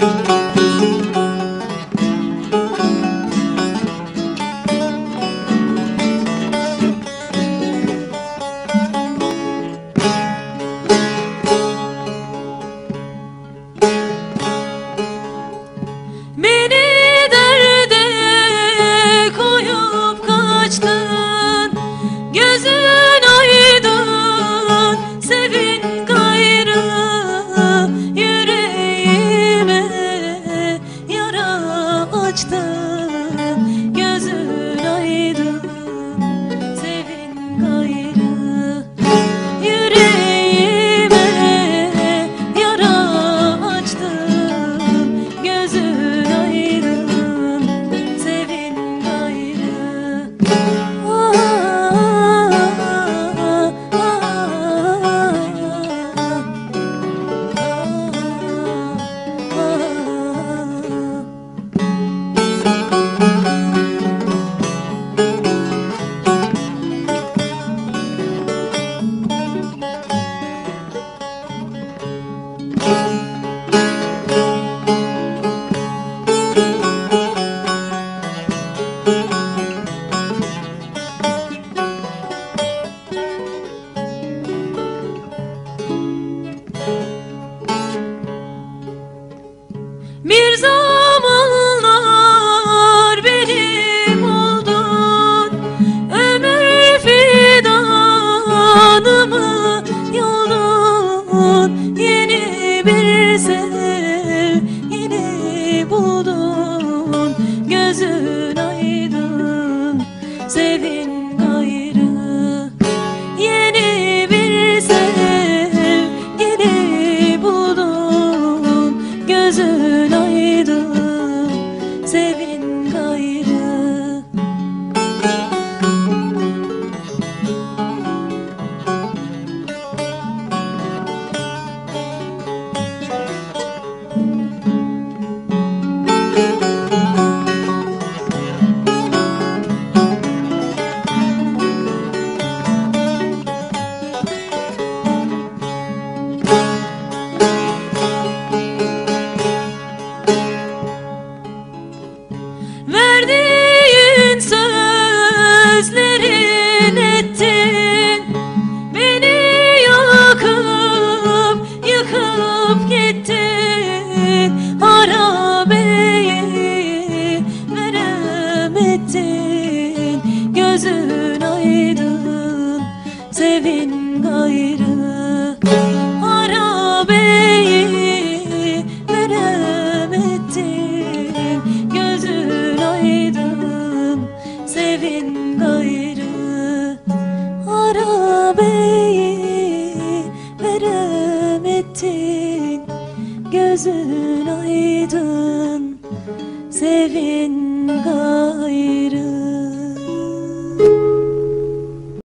Beni distância. Bir zamanlar benim oldun Ömür fidanımı yoldun Yeni bir sevgini buldun Gözün aydın sevin Verdiğin sözlerin ettin. Beni yakıp yıkıp gittin. Harabeyi veremedin Gözün aydın sevin gayrı Gözün aydın sevin gayrı